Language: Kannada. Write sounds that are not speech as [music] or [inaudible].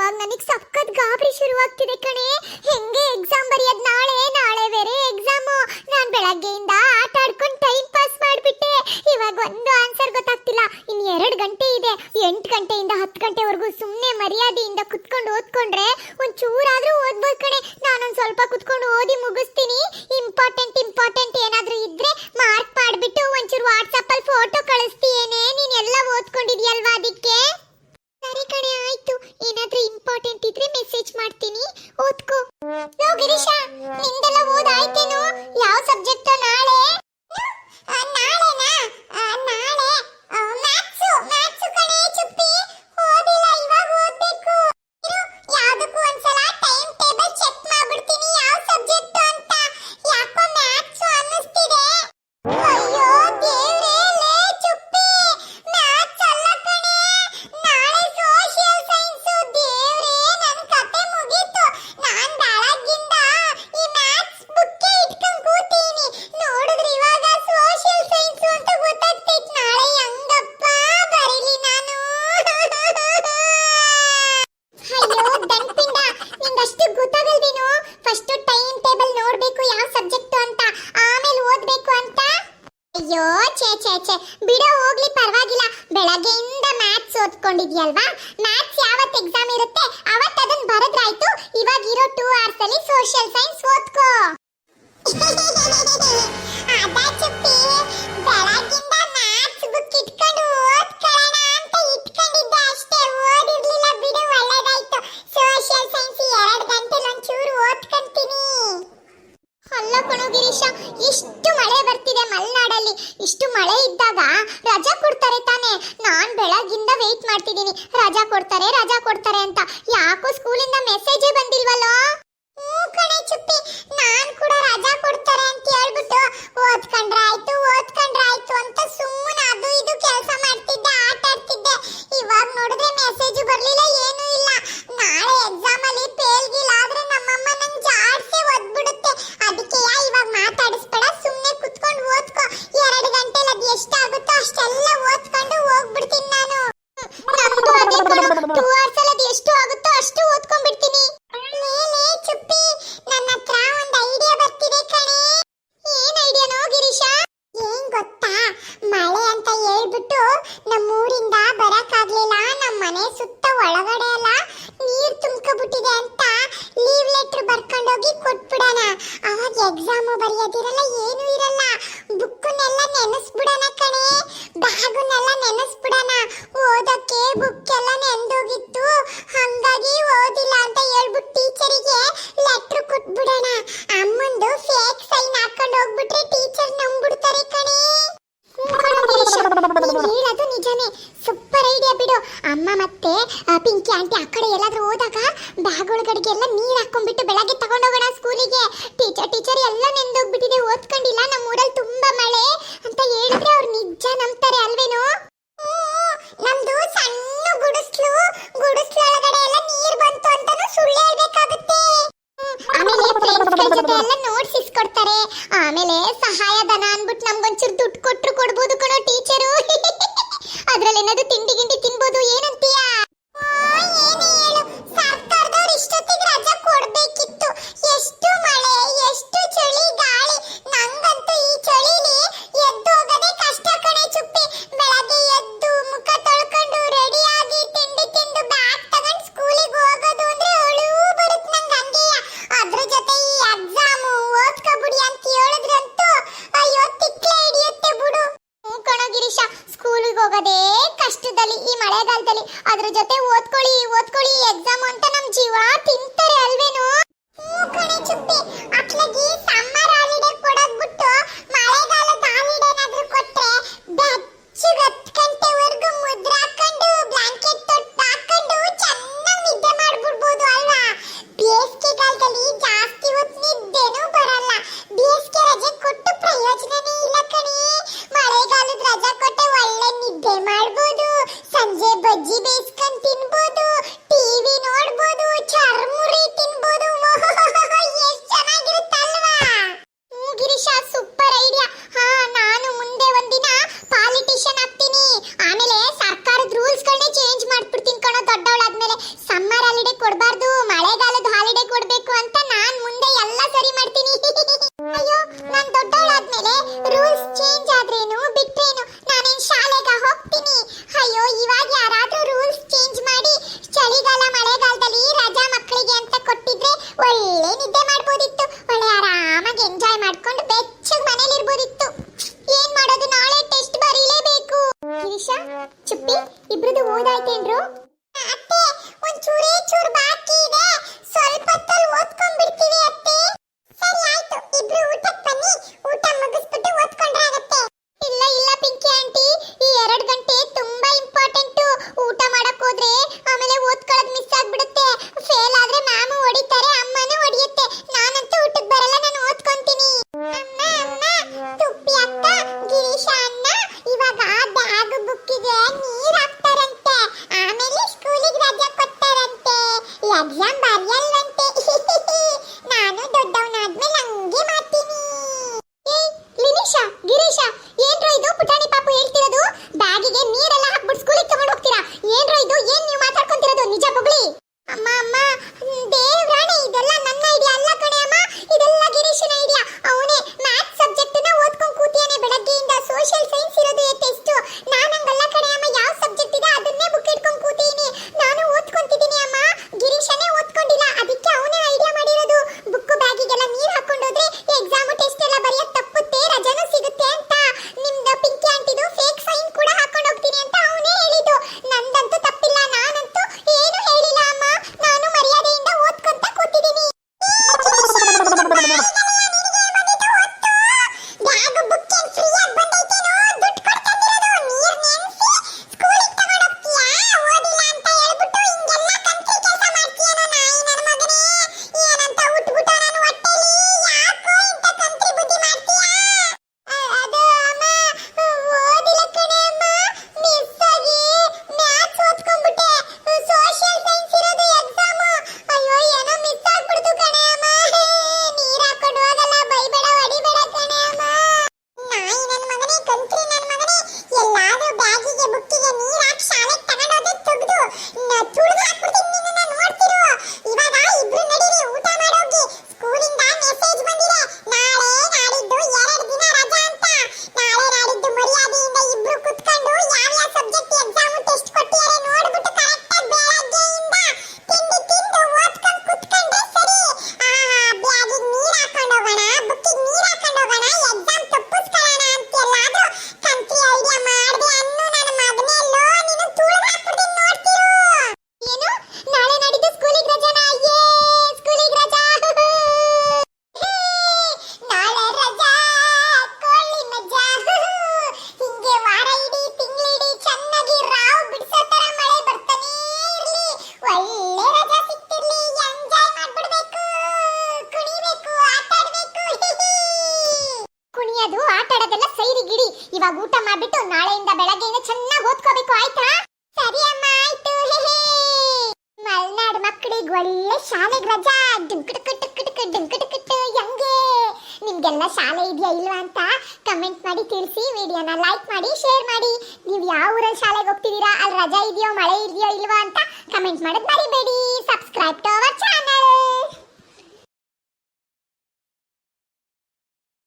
ಇವಾಗ ನನಗೆ ಸಖತ್ ಗಾಬರಿ ಶುರುವಾಗ್ತಿದೆ ಕಣೆ. ಹೆಂಗೆ ಎಕ್ಸಾಮ್ ಬರೆಯೋದು ನಾಳೆ? ನಾಳೆ ಬೇರೆ ಎಕ್ಸಾಮ್ ನಾನು ಬೆಳಗ್ಗೆಯಿಂದ ಆಟ ಆಡ್ಕೊಂಡು ಟೈಮ್ ಪಾಸ್ ಮಾಡಿಬಿಟ್ಟೆ. ಇವಾಗ ಒಂದು ಆನ್ಸರ್ ಗೊತ್ತಾಗ್ತಿಲ್ಲ. ಇನ್ನು ಎರಡು ಗಂಟೆ ಇದೆ. ಎಂಟು ಗಂಟೆಯಿಂದ ಹತ್ತು ಗಂಟೆವರೆಗೂ ಸುಮ್ಮನೆ ಮರ್ಯಾದೆಯಿಂದ ಕುತ್ಕೊಂಡು ಓದ್ಕೊಂಡ್ರೆ ಒಂಚೂರಾದರೂ ಓದ್ಬೋದು ಕಣೆ. ನಾನೊಂದು ಸ್ವಲ್ಪ ಕುತ್ಕೊಂಡು ಓದಿ ಮುಗಿಸ್ತೀನಿ. ಇಂಪಾರ್ಟೆಂಟ್ ಇಂಪಾರ್ಟೆಂಟ್ ಏನಾದರೂ ಇದ್ರೆ ಓದ್ಕೊಂಡಿದ್ಯಲ್ವಾ ಮ್ಯಾಥ್ಸ್ ಯಾವತ್ತು ಎಕ್ಸಾಮ್ ಇರುತ್ತೆ ಅವತ್ತು ಅದನ್ನ ಬರೆದ್ರಾಯ್ತು. ಇವಾಗ ಇರೋ ಟೂ ಅವರ್ಸ್ ಅಲ್ಲಿ ಸೋಷಿಯಲ್ ಸೈನ್ಸ್ ಓದ್ಕೋ. [laughs] ಅದಾ ಚುಪ್ಪಿ ಬೆಳಗಿಂದ ಮ್ಯಾಥ್ಸ್ ಬುಕ್ ಇಟ್ಕೊಂಡು ಓದ್ಕೊಳ್ಳೋಣ ಅಂತ ಇಟ್ಕೊಂಡಿದ್ದೆ. ಏನು ಇರಲ್ಲ. ಬುಕ್ಕನ್ನೆಲ್ಲ ನೆನೆಸ್ಬಿಡೋಣ ಕಣೆ. ಬ್ಯಾಗನ್ನೆಲ್ಲ ನೆನೆಸ್ಬಿಡೋಣ. ಓದಕ್ಕೆ ಬುಕ್ ಎಲ್ಲ ನೆಂದೋಗಿತ್ತು. ಹಂಗಾಗಿ ಓದಿಲ್ಲ ಅಂತ ಹೇಳ್ಬಿಟ್ಟು ಟೀಚರಿಗೆ ಲೆಟ್ರ್ ಕೊಟ್ಬಿಡೋಣ. ಅಮ್ಮಂದು ಫೇಕ್ ಸೈನ್ ಹಾಕೊಂಡು ಹೋಗ್ಬಿಟ್ರೆ ಟೀಚರ್ ನಂಬಿಡ್ತಾರೆ ಕಣೆ. ಹೇಳೋದು ನಿಜನೇ. ಸೂಪರ್ ಐಡಿಯಾ ಬಿಡು. ಅಮ್ಮ ಮತ್ತೆ ಪಿಂಕಿ, ಆಂಟಿ ಆ ಕಡೆ ಎಲ್ಲಾದ್ರೂ ಹೋದಾಗ ಬ್ಯಾಗ್ ಒಳಗಡೆಗೆಲ್ಲ ನೀರು ಮೇಲೆ ಸಹಾಯ ಉಷಾ ಚುಪ್ಪಿ, ಇಬ್ರದು ಓದಾಯ್ತೇನ್ರು ಅತ್ತೆ ಚೂರು ಬಾಕಿ ಇದೆ. ಸ್ವಲ್ಪ ಓದ್ಕೊಂಡ್ ಬಿಡ್ತೀವಿ ಅತ್ತೆ. ಸರಿ ಆಯ್ತು, ಇಬ್ರು ಊಟಕ್ಕೆ ಬನ್ನಿ. ಊಟ ಮುಗಿಸ್ಬಿಟ್ಟು ಓದ್ಕೊಂಡ್ರೆ ಇಲ್ಲ ಇಲ್ಲ, ಪಿಂಕಿ ಆಂಟಿ, ಈ ಎರಡು ಗಂಟೆ ತುಂಬಾ ಇಂಪಾರ್ಟೆಂಟ್ ಊಟ Ladyboard dám bàn lên lên [laughs] tị Nào nó đột đầu ಇವಾಗ ಊಟ ಮಾಡ್ಬಿಟ್ಟು ನಾಳೆಯಿಂದ ಬೆಳಗ್ಗೆಯಿಂದ ಚೆನ್ನಾಗಿ ಓದ್ಕೋಬೇಕು, ಆಯ್ತಾ? ಸರಿ ಅಮ್ಮ, ಆಯ್ತು. ಮಲ್ನಾಡ್ ಮಕ್ಕಳಿಗೆ ಒಳ್ಳೆ ಶಾಲೆಗೆ ರಜಾ ಡುಂಕುಟುಕು ಟುಕ್ಕುಟುಕು ಡುಂಕುಟುಕುಟ್ಟು ಹೆಂಗೆ ನಿಮ್ಗೆಲ್ಲ ಶಾಲೆ ಇದೆಯಾ ಇಲ್ವಾ ಅಂತ ಕಮೆಂಟ್ ಮಾಡಿ ತಿಳಿಸಿ ವಿಡಿಯೋನ ಲೈಕ್ ಮಾಡಿ ಶೇರ್ ಮಾಡಿ. ನೀವು ಯಾವ ಊರಲ್ಲಿ ಶಾಲೆಗೆ ಹೋಗ್ತಿದ್ದೀರಾ? ಅಲ್ಲಿ ರಜಾ ಇದೆಯೋ, ಮಳೆ ಇದೆಯೋ ಇಲ್ವಾ ಅಂತ ಕಮೆಂಟ್ ಮಾಡೋದು ಮರಿಬೇಡಿ. Subscribe to our channel